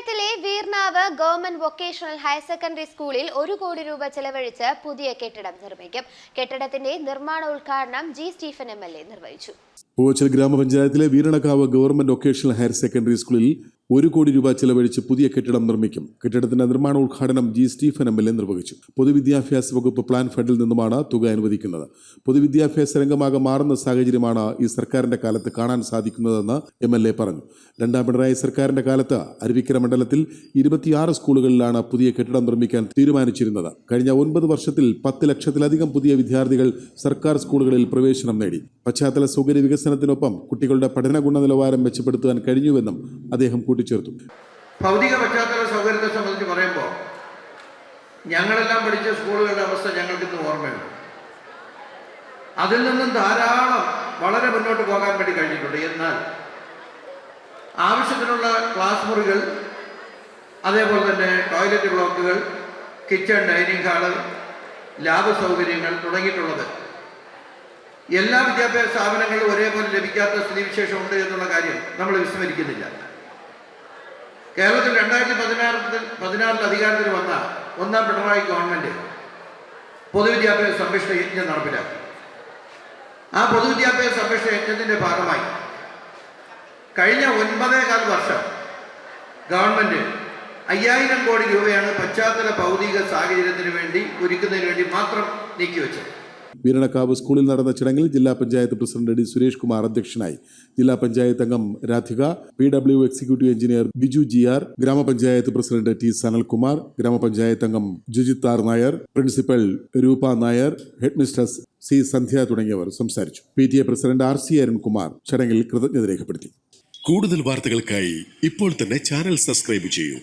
പഞ്ചായത്തിലെ വീർനാവ് government vocational higher secondary സ്കൂളിൽ ഒരു കോടി രൂപ ചെലവഴിച്ച് പുതിയ കെട്ടിടം നിർമ്മിക്കും. കെട്ടിടത്തിന്റെ നിർമ്മാണ ഉദ്ഘാടനം G Stephen M L A നിർവഹിച്ചു. പൂവച്ചൽ ഗ്രാമപഞ്ചായത്തിലെ Veeranakavu government vocational higher secondary സ്കൂളിൽ ഒരു കോടി രൂപ ചെലവഴിച്ച് പുതിയ കെട്ടിടം നിർമ്മിക്കും. കെട്ടിടത്തിന്റെ നിർമ്മാണ ഉദ്ഘാടനം G Stephen M L A നിർവഹിച്ചു. പൊതുവിദ്യാഭ്യാസ വകുപ്പ് പ്ലാൻ ഫണ്ടിൽ നിന്നുമാണ് തുക അനുവദിക്കുന്നത്. പൊതുവിദ്യാഭ്യാസ രംഗമാകെ മാറുന്ന സാഹചര്യമാണ് ഈ സർക്കാരിന്റെ കാലത്ത് കാണാൻ സാധിക്കുന്നതെന്ന് എം എൽ എ പറഞ്ഞു. രണ്ടാം പിണറായി സർക്കാരിന്റെ കാലത്ത് അരുവിക്കര മണ്ഡലത്തിൽ ഇരുപത്തിയാറ് സ്കൂളുകളിലാണ് പുതിയ കെട്ടിടം നിർമ്മിക്കാൻ തീരുമാനിച്ചിരുന്നത്. കഴിഞ്ഞ ഒൻപത് വർഷത്തിൽ പത്ത് ലക്ഷത്തിലധികം പുതിയ വിദ്യാർത്ഥികൾ സർക്കാർ സ്കൂളുകളിൽ പ്രവേശനം നേടി. പശ്ചാത്തല സൗകര്യ വികസനത്തിനൊപ്പം കുട്ടികളുടെ പഠന ഗുണനിലവാരം മെച്ചപ്പെടുത്താൻ കഴിഞ്ഞുവെന്നും അദ്ദേഹം കൂട്ടിച്ചേർത്തു. ഭൗതിക പശ്ചാത്തല സൗകര്യത്തെ സംബന്ധിച്ച് പറയുമ്പോൾ ഞങ്ങളെല്ലാം പഠിച്ച സ്കൂളുകളുടെ അവസ്ഥ ഞങ്ങൾക്കിന്ന് ഓർമ്മയുണ്ട്. അതിൽ നിന്നും ധാരാളം വളരെ മുന്നോട്ട് പോകാൻ വേണ്ടി കഴിഞ്ഞിട്ടുണ്ട്. എന്നാൽ ആവശ്യത്തിനുള്ള ക്ലാസ് മുറികൾ അതേപോലെ തന്നെ ടോയ്ലറ്റ് ബ്ലോക്കുകൾ കിച്ചൺ ഡൈനിങ് ഹാൾ ലാബ് സൗകര്യങ്ങൾ തുടങ്ങിയിട്ടുള്ളത്. എല്ലാ വിദ്യാഭ്യാസ സ്ഥാപനങ്ങളിലും ഒരേപോലെ ലഭിക്കാത്ത സ്ഥിതിവിശേഷമുണ്ട് എന്നുള്ള കാര്യം നമ്മൾ വിസ്മരിക്കുന്നില്ല. കേരളത്തിൽ രണ്ടായിരത്തി പതിനാറിൽ പതിനാറിൽ അധികാരത്തിൽ വന്ന ഒന്നാം പിണറായി ഗവൺമെന്റ് പൊതുവിദ്യാഭ്യാസ സംരക്ഷണ യജ്ഞം നടപ്പിലാക്കി. ആ പൊതുവിദ്യാഭ്യാസ സംരക്ഷണ യജ്ഞത്തിന്റെ ഭാഗമായി കഴിഞ്ഞ ഒൻപതേകാൽ വർഷം ഗവൺമെന്റ് അയ്യായിരം കോടി രൂപയാണ് പശ്ചാത്തല ഭൗതിക സാഹചര്യത്തിന് വേണ്ടി ഒരുക്കുന്നതിന് വേണ്ടി മാത്രം നീക്കിവെച്ചത്. വീരണക്കാവ് സ്കൂളിൽ നടന്ന ചടങ്ങിൽ ജില്ലാ പഞ്ചായത്ത് പ്രസിഡന്റ് ഡി സുരേഷ് കുമാർ അധ്യക്ഷനായി. ജില്ലാ പഞ്ചായത്ത് അംഗം Radhika P W executive engineer Biju G R ഗ്രാമപഞ്ചായത്ത് പ്രസിഡന്റ് ടി സനൽകുമാർ ഗ്രാമപഞ്ചായത്ത് അംഗം ജുജിത് ആർ നായർ പ്രിൻസിപ്പൽ രൂപ നായർ ഹെഡ്മിസ്ട്രസ് സി സന്ധ്യ തുടങ്ങിയവർ സംസാരിച്ചു. P T A president R C Arunkumar ചടങ്ങിൽ കൃതജ്ഞത രേഖപ്പെടുത്തി. കൂടുതൽ വാർത്തകൾക്കായി ഇപ്പോൾ തന്നെ ചാനൽ സബ്സ്ക്രൈബ് ചെയ്യൂ.